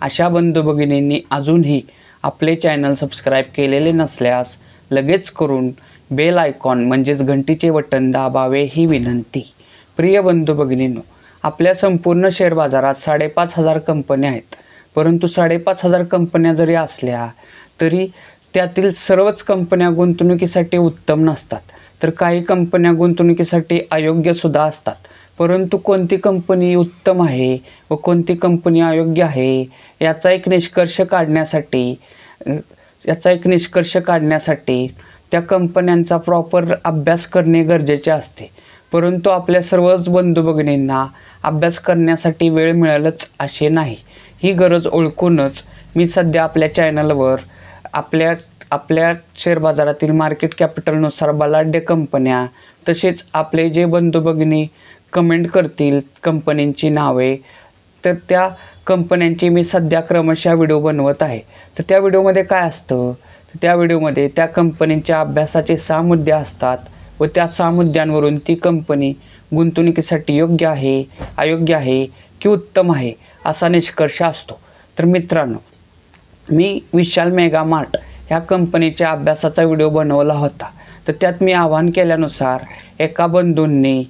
अशा बंधू भगिनींनी अजूनही आपले चॅनल सबस्क्राईब केलेले नसल्यास लगेच करून बेल आयकॉन म्हणजेच घंटीचे बटन दाबावे ही विनंती. प्रिय बंधू भगिनींनो आपल्या संपूर्ण शेअर बाजारात साडेपाच हजार कंपन्या आहेत. परंतु साडेपाच हजार कंपन्या जरी असल्या तरी त्यातील सर्वच कंपन्या गुंतवणुकीसाठी उत्तम नसतात. तर काही कंपन्या गुंतवणुकीसाठी अयोग्यसुद्धा असतात. परंतु कोणती कंपनी उत्तम आहे व कोणती कंपनी अयोग्य आहे याचा एक निष्कर्ष काढण्यासाठी याचा एक निष्कर्ष काढण्यासाठी त्या कंपन्यांचा प्रॉपर अभ्यास करणे गरजेचे असते. परंतु आपल्या सर्वच बंधू भगिनींना अभ्यास करण्यासाठी वेळ मिळालंच असे नाही. ही गरज ओळखूनच मी सध्या आपल्या चॅनलवर आपल्या आपल्या शेअर बाजारातील मार्केट कॅपिटलनुसार बलाढ्य कंपन्या तसेच आपले जे बंधू भगिनी कमेंट करतील कंपनींची नावे तर त्या कंपन्यांची मी सध्या क्रमशः व्हिडिओ बनवत आहे. तर त्या व्हिडिओमध्ये काय असतं? तर त्या व्हिडिओमध्ये त्या कंपनींच्या अभ्यासाचे सहा मुद्दे असतात व त्या सहा मुद्द्यांवरून ती कंपनी गुंतवणुकीसाठी योग्य आहे अयोग्य आहे की उत्तम आहे असा निष्कर्ष असतो. तर मित्रांनो मी विशाल मेगा मार्ट ह्या कंपनीच्या अभ्यासाचा व्हिडिओ बनवला होता. तर त्यात मी आवाहन केल्यानुसार एका बंधूंनी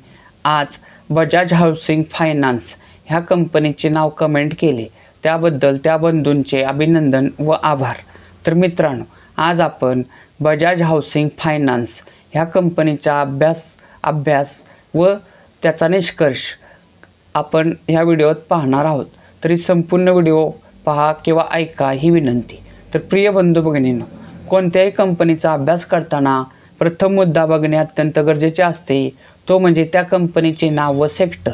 आज बजाज हाऊसिंग फायनान्स ह्या कंपनीचे नाव कमेंट केले. त्याबद्दल त्या बंधूंचे अभिनंदन व आभार. तर मित्रांनो आज आपण बजाज हाऊसिंग फायनान्स ह्या कंपनीचा अभ्यास अभ्यास व त्याचा निष्कर्ष आपण ह्या व्हिडिओत पाहणार आहोत. तरी संपूर्ण व्हिडिओ पहा किंवा ऐका ही विनंती. तर प्रिय बंधू भगिनींनो कोणत्याही कंपनीचा अभ्यास करताना प्रथम मुद्दा बघणे अत्यंत गरजेचे असते. तो म्हणजे त्या कंपनीचे नाव व सेक्टर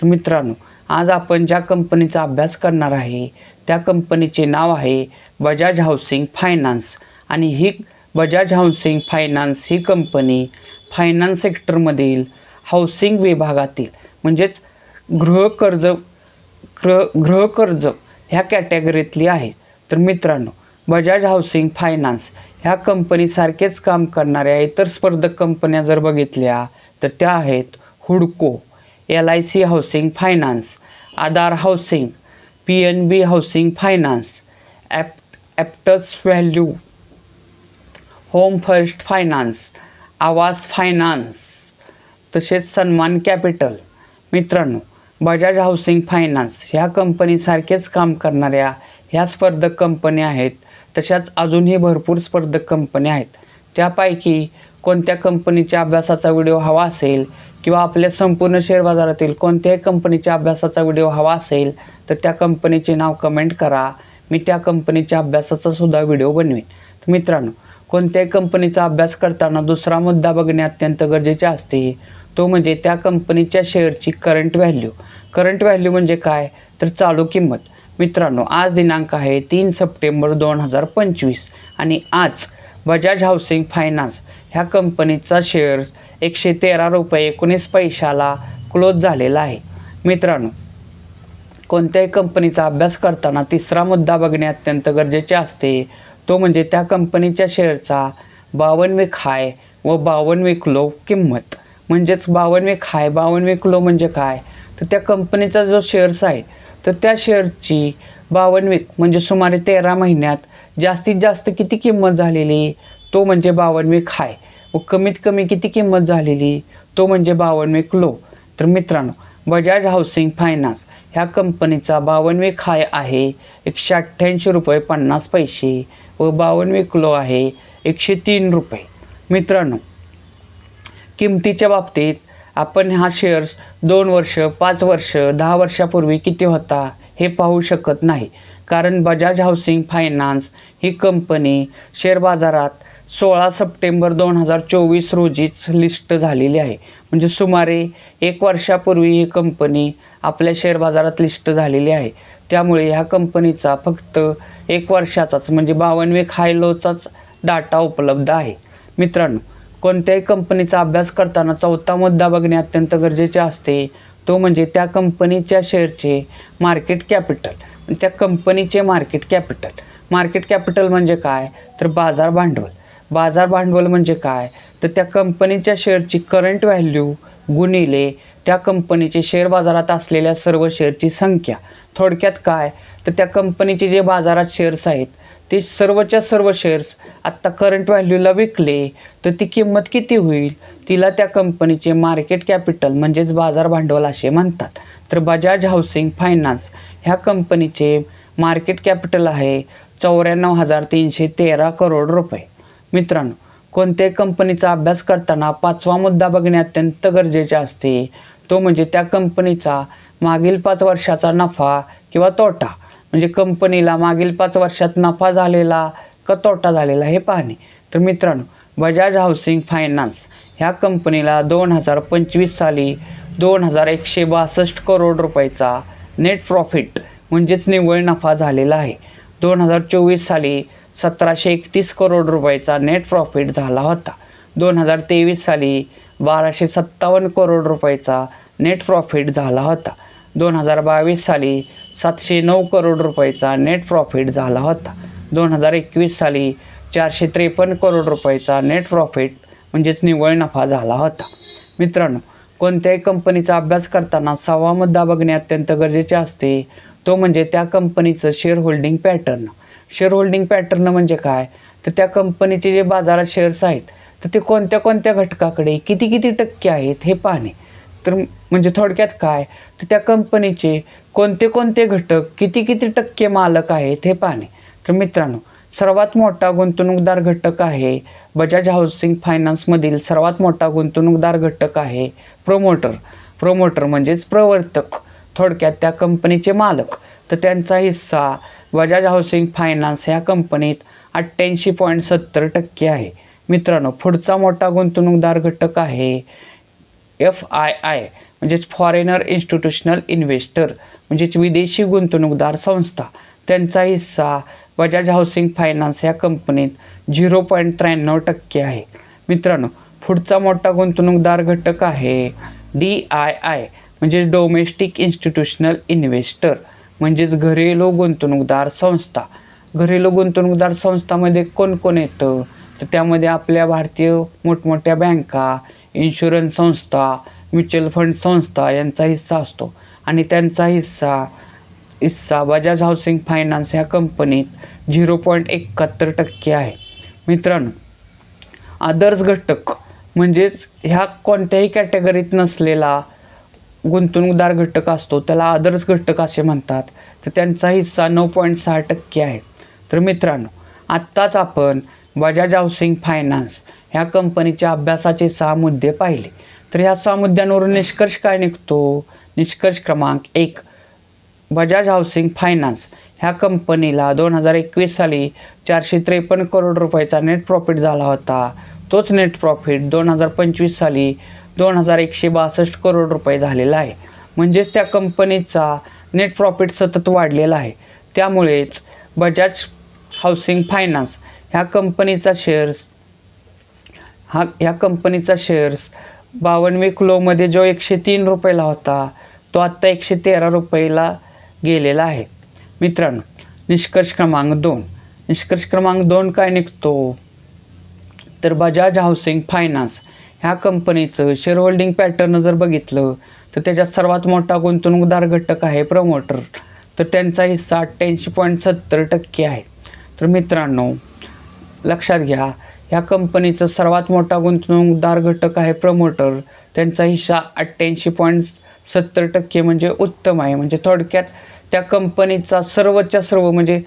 तर मित्रांनो आज आपण ज्या कंपनीचा अभ्यास करणार आहे त्या कंपनीचे नाव आहे बजाज हाऊसिंग फायनान्स आणि ही बजाज हाऊसिंग फायनान्स ही कंपनी फायनान्स सेक्टरमधील हाऊसिंग विभागातील म्हणजेच गृहकर्ज गृह गृहकर्ज ह्या कॅटेगरीतली आहे. तर मित्रांनो बजाज हाऊसिंग फायनान्स ह्या कंपनीसारखेच काम करणाऱ्या इतर स्पर्धक कंपन्या जर बघितल्या तर त्या आहेत हुडको L I C housing finance Aadhar housing P N B housing finance app Aptus value home first finance Aavas finance तसेच सन्मान कॅपिटल. मित्रांनो बजाज हाऊसिंग फायनान्स ह्या कंपनीसारखेच काम करणाऱ्या ह्या स्पर्धक कंपन्या आहेत तशाच अजूनही भरपूर स्पर्धक कंपन्या आहेत. त्यापैकी कोणत्या कंपनीच्या अभ्यासाचा व्हिडिओ हवा असेल किंवा आपल्या संपूर्ण शेअर बाजारातील कोणत्याही कंपनीच्या अभ्यासाचा व्हिडिओ हवा असेल तर त्या कंपनीचे नाव कमेंट करा. मी त्या कंपनीच्या अभ्यासाचा सुद्धा व्हिडिओ बनवेन. तर मित्रांनो कोणत्याही कंपनीचा अभ्यास करताना दुसरा मुद्दा बघणे अत्यंत गरजेचे असते. तो म्हणजे त्या कंपनीच्या शेअरची करंट व्हॅल्यू करंट व्हॅल्यू म्हणजे काय? तर चालू किंमत. मित्रांनो आज दिनांक आहे तीन सप्टेंबर दोन हजार पंचवीस आणि आज बजाज हाऊसिंग फायनान्स ह्या कंपनीचा शेअर्स एकशे तेरा रुपये एकोणीस पैशाला क्लोज झालेला आहे. मित्रांनो कोणत्याही कंपनीचा अभ्यास करताना तिसरा मुद्दा बघणे अत्यंत गरजेचे असते. तो म्हणजे त्या कंपनीच्या शेअरचा बावनवे खाय व बावनवे किलो किंमत. म्हणजेच बावनवे खाय बावनवे किलो म्हणजे काय? तर त्या कंपनीचा जो शेअर्स आहे तर त्या शेअरची बावनवे म्हणजे सुमारे तेरा महिन्यात जास्तीत जास्त किती किंमत झालेली? तो म्हणजे बावनवे खाय व कमीत कमी किती किंमत झालेली? तो म्हणजे बावनवे लो तर मित्रांनो बजाज हाऊसिंग फायनान्स ह्या कंपनीचा बावनवे खाय आहे एकशे अठ्ठ्याऐंशी रुपये पन्नास पैसे व बावनवे लो आहे एकशे तीन रुपये. मित्रांनो किमतीच्या बाबतीत आपण हा शेअर्स दोन वर्ष पाच वर्ष दहा वर्षापूर्वी किती होता हे पाहू शकत नाही. कारण बजाज हाऊसिंग फायनान्स ही कंपनी शेअर बाजारात सोळा सप्टेंबर दोन हजार चोवीस रोजीच लिस्ट झालेली आहे. म्हणजे सुमारे एक वर्षापूर्वी ही कंपनी आपल्या शेअर बाजारात लिस्ट झालेली आहे. त्यामुळे ह्या कंपनीचा फक्त एक वर्षाचाच म्हणजे बावनवे खायलोचाच हाय लोचाच डाटा उपलब्ध आहे. मित्रांनो कोणत्याही कंपनीचा अभ्यास करताना चौथा मुद्दा बघणे अत्यंत गरजेचे असते. तो म्हणजे त्या कंपनीच्या शेअरचे मार्केट कॅपिटल त्या कंपनीचे मार्केट कॅपिटल मार्केट कॅपिटल म्हणजे काय? तर बाजार भांडवल. बाजार भांडवल म्हणजे काय? तर त्या कंपनीच्या शेअरची करंट व्हॅल्यू गुणिले त्या कंपनीचे शेअर बाजारात असलेल्या सर्व शेअरची संख्या. थोडक्यात काय? तर त्या कंपनीचे जे बाजारात शेअर्स आहेत ते सर्वच्या सर्व शेअर्स आत्ता करंट व्हॅल्यूला विकले तर ती किंमत किती होईल? तिला त्या कंपनीचे मार्केट कॅपिटल म्हणजेच बाजार भांडवल असे म्हणतात. तर बजाज हाऊसिंग फायनान्स ह्या कंपनीचे मार्केट कॅपिटल आहे चौऱ्याण्णव हजार तीनशे तेरा करोड रुपये. मित्रांनो कोणत्याही कंपनीचा अभ्यास करताना पाचवा मुद्दा बघणे अत्यंत गरजेचे असते. तो म्हणजे त्या कंपनीचा मागील पाच वर्षाचा नफा किंवा तोटा. म्हणजे कंपनीला मागील पाच वर्षात नफा झालेला का तोटा झालेला हे पाहणे. तर मित्रांनो बजाज हाऊसिंग फायनान्स ह्या कंपनीला दोन हजार पंचवीस साली दोन हजार एकशे बासष्ट करोड रुपयाचा नेट प्रॉफिट म्हणजेच निव्वळ नफा झालेला आहे. दोन हजार चोवीस साली सतराशे एकतीस करोड रुपयाचा नेट प्रॉफिट झाला होता. दोन हजार तेवीस साली बाराशे सत्तावन्न करोड रुपयाचा नेट प्रॉफिट झाला होता. दोन हजार बावीस साली सातशे नऊ करोड रुपयाचा नेट प्रॉफिट झाला होता. दोन हजार एकवीस साली चारशे त्रेपन्न करोड रुपयाचा नेट प्रॉफिट म्हणजेच निव्वळ नफा झाला होता. मित्रांनो कोणत्याही कंपनीचा अभ्यास करताना सहावा मुद्दा बघणे अत्यंत गरजेचे असते. तो म्हणजे त्या कंपनीचं share holding pattern share holding pattern म्हणजे काय? तर त्या कंपनीचे जे बाजारात शेअर्स आहेत तर ते कोणत्या कोणत्या घटकाकडे किती किती टक्के आहेत हे पाहणे. तर म्हणजे थोडक्यात काय? तर त्या कंपनीचे कोणते कोणते घटक किती किती टक्के मालक आहेत हे पाहणे. तर मित्रांनो सर्वात मोठा गुंतवणूकदार घटक आहे बजाज हाऊसिंग फायनान्समधील सर्वात मोठा गुंतवणूकदार घटक आहे प्रोमोटर. प्रोमोटर म्हणजेच प्रवर्तक. थोडक्यात त्या कंपनीचे मालक. तर त्यांचा हिस्सा बजाज हाऊसिंग फायनान्स ह्या कंपनीत अठ्ठ्याऐंशी पॉईंट सत्तर टक्के आहे. मित्रांनो पुढचा मोठा गुंतवणूकदार घटक आहे एफ आय आय म्हणजेच फॉरेनर इन्स्टिट्यूशनल इन्व्हेस्टर म्हणजेच विदेशी गुंतवणूकदार संस्था. त्यांचा हिस्सा बजाज हाऊसिंग फायनान्स या कंपनीत झिरो पॉईंट त्र्याण्णव टक्के आहे. मित्रांनो पुढचा मोठा गुंतवणूकदार घटक आहे डी आय आय म्हणजेच डोमेस्टिक इन्स्टिट्यूशनल इन्व्हेस्टर म्हणजेच घरेलू गुंतवणूकदार संस्था. घरेलू गुंतवणूकदार संस्थामध्ये कोण कोण येतं? तर त्यामध्ये आपल्या भारतीय मोठमोठ्या बँका इन्शुरन्स संस्था म्युच्युअल फंड संस्था यांचा हिस्सा असतो. आणि त्यांचा हिस्सा हिस्सा बजाज हाऊसिंग फायनान्स ह्या कंपनीत झिरो पॉईंट एकाहत्तर टक्के आहे. मित्रांनो आदर्श घटक म्हणजेच ह्या कोणत्याही कॅटेगरीत नसलेला गुंतवणूकदार घटक असतो त्याला आदर्श घटक असे म्हणतात. तर त्यांचा हिस्सा नऊ पॉईंट सहा टक्के आहे. तर मित्रांनो आत्ताच आपण बजाज हाऊसिंग फायनान्स ह्या कंपनीच्या अभ्यासाचे सहा मुद्दे पाहिले. तर ह्या सहा मुद्द्यांवरून निष्कर्ष काय निघतो? निष्कर्ष क्रमांक एक बजाज हाऊसिंग फायनान्स. ह्या कंपनीला दोन हजार एकवीस साली चारशे त्रेपन्न करोड रुपयाचा नेट प्रॉफिट झाला होता. तोच नेट प्रॉफिट दोन हजार पंचवीस साली दोन हजार एकशे बासष्ट करोड रुपये झालेला आहे. म्हणजेच त्या कंपनीचा नेट प्रॉफिट सतत वाढलेला आहे. त्यामुळेच बजाज हाऊसिंग फायनान्स ह्या कंपनीचा शेअर्स हा ह्या कंपनीचा शेअर्स बावनवे क्लोमध्ये जो एकशे तीन रुपयाला होता तो आत्ता एकशे तेरा रुपयाला गेलेला आहे. मित्रांनो निष्कर्ष क्रमांक दोन. निष्कर्ष क्रमांक दोन काय निघतो? तर बजाज हाऊसिंग फायनान्स. ह्या कंपनीचं शेअर होल्डिंग पॅटर्न जर बघितलं तर त्याच्यात सर्वात मोठा गुंतवणूकदार घटक आहे प्रमोटर तर त्यांचा हिस्सा अठ्ठ्याऐंशी पॉईंट सत्तर टक्के आहे. तर मित्रांनो लक्षात घ्या ह्या कंपनीचं सर्वात मोठा गुंतवणूकदार घटक आहे प्रमोटर. त्यांचा हिस्सा अठ्ठ्याऐंशी पॉईंट सत्तर टक्के म्हणजे उत्तम आहे. म्हणजे थोडक्यात त्या कंपनीचा सर्वच्या सर्व म्हणजे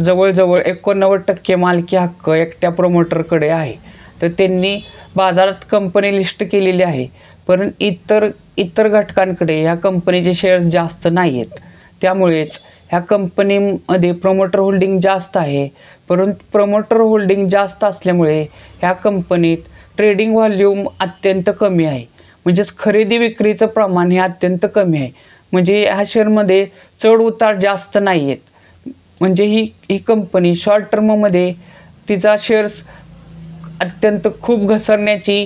जवळजवळ एकोणनव्वद टक्के मालकी हक्क एकट्या प्रमोटरकडे आहे. तर त्यांनी बाजारात कंपनी लिस्ट केलेली आहे. पण इतर इतर घटकांकडे ह्या कंपनीचे शेअर्स जास्त नाही आहेत त्यामुळेच ह्या कंपनीमध्ये प्रमोटर होल्डिंग जास्त आहे. परंतु प्रमोटर होल्डिंग जास्त असल्यामुळे ह्या कंपनीत ट्रेडिंग व्हॉल्यूम अत्यंत कमी आहे. म्हणजेच खरेदी विक्रीचं प्रमाण हे अत्यंत कमी आहे. म्हणजे ह्या शेअरमध्ये चढ उतार जास्त नाही आहेत म्हणजे ही ही कंपनी शॉर्ट टर्ममध्ये तिचा शेअर्स अत्यंत खूप घसरण्याची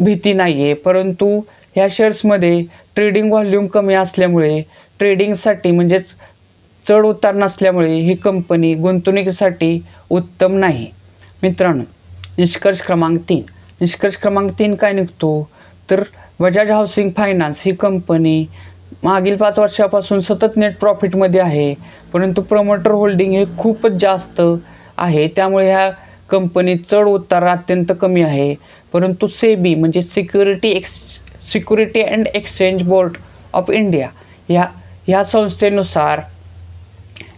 भीती नाही आहे परंतु ह्या शेअर्समध्ये ट्रेडिंग व्हॉल्यूम कमी असल्यामुळे ट्रेडिंगसाठी म्हणजेच चढ उतार नसल्यामुळे ही कंपनी गुंतवणुकीसाठी उत्तम नाही. मित्रांनो निष्कर्ष क्रमांक तीन. निष्कर्ष क्रमांक तीन काय निघतो? तर बजाज हाऊसिंग फायनान्स ही कंपनी मागील पाच वर्षापासून सतत नेट प्रॉफिटमध्ये आहे. परंतु प्रमोटर होल्डिंग हे खूपच जास्त आहे. त्यामुळे ह्या कंपनीत चढ उतार अत्यंत कमी आहे. परंतु सेबी म्हणजे security x security and exchange board of India ह्या ह्या संस्थेनुसार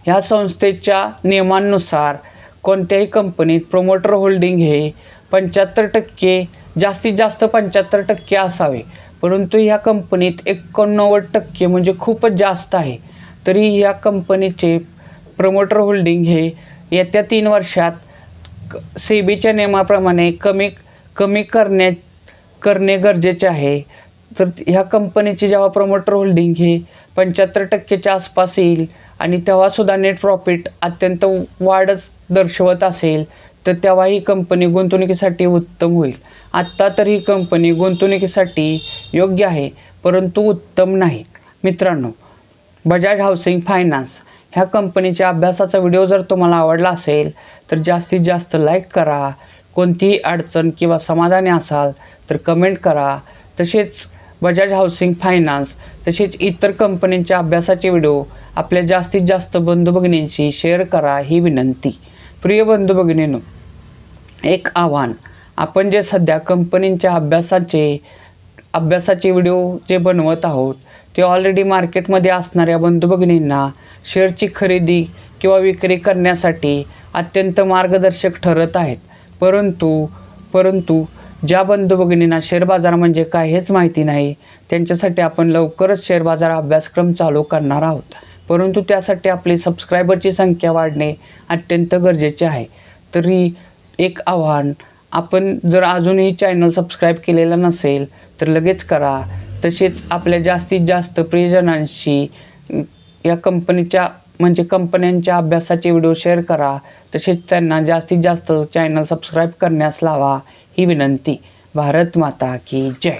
ह्या संस्थेच्या नियमांनुसार कोणत्याही कंपनीत प्रोमोटर होल्डिंग हे पंच्याहत्तर टक्के जास्तीत जास्त पंच्याहत्तर टक्के असावे. परंतु ह्या कंपनीत एकोणनव्वद टक्के म्हणजे खूपच जास्त आहे. तरी ह्या कंपनीचे प्रमोटर होल्डिंग हे येत्या तीन वर्षात क सेबीच्या नियमाप्रमाणे कमी कमी करण्या करणे गरजेचे आहे. तर ह्या कंपनीचे जेव्हा प्रमोटर होल्डिंग हे पंच्याहत्तर टक्केच्या आसपास येईल आणि तेव्हासुद्धा नेट प्रॉफिट अत्यंत वाढच दर्शवत असेल तर तेव्हा ही कंपनी गुंतवणुकीसाठी उत्तम होईल. आत्ता तर ही कंपनी गुंतवणुकीसाठी योग्य आहे परंतु उत्तम नाही. मित्रांनो बजाज हाऊसिंग फायनान्स ह्या कंपनीच्या अभ्यासाचा व्हिडिओ जर तुम्हाला आवडला असेल तर जास्तीत जास्त लाईक करा. कोणतीही अडचण किंवा समाधानी असाल तर कमेंट करा. तसेच बजाज हाऊसिंग फायनान्स तसेच इतर कंपनींच्या अभ्यासाचे व्हिडिओ आपल्या जास्तीत जास्त बंधू भगिनींशी शेअर करा ही विनंती. प्रिय बंधू भगिनीनो एक आव्हान. आपण जे सध्या कंपनींच्या अभ्यासाचे अभ्यासाचे व्हिडिओ जे बनवत आहोत ते ऑलरेडी मार्केटमध्ये असणाऱ्या बंधू भगिनींना शेअरची खरेदी किंवा विक्री करण्यासाठी अत्यंत मार्गदर्शक ठरत आहेत. परंतु परंतु ज्या बंधू भगिनींना शेअर बाजार म्हणजे काय हेच माहिती नाही त्यांच्यासाठी आपण लवकरच शेअर बाजार अभ्यासक्रम चालू करणार आहोत. परंतु त्यासाठी आपली सबस्क्रायबरची संख्या वाढणे अत्यंत गरजेचे आहे. तरी एक आव्हान आपण जर अजूनही चॅनल सबस्क्राईब केलेला नसेल तर लगेच करा. तसेच आपल्या जास्तीत जास्त प्रियजनांशी या कंपनीच्या म्हणजे कंपन्यांच्या अभ्यासाचे व्हिडिओ शेअर करा. तसेच त्यांना जास्तीत जास्त चॅनल सबस्क्राईब करण्यास लावा ही विनंती. भारत माता की जय.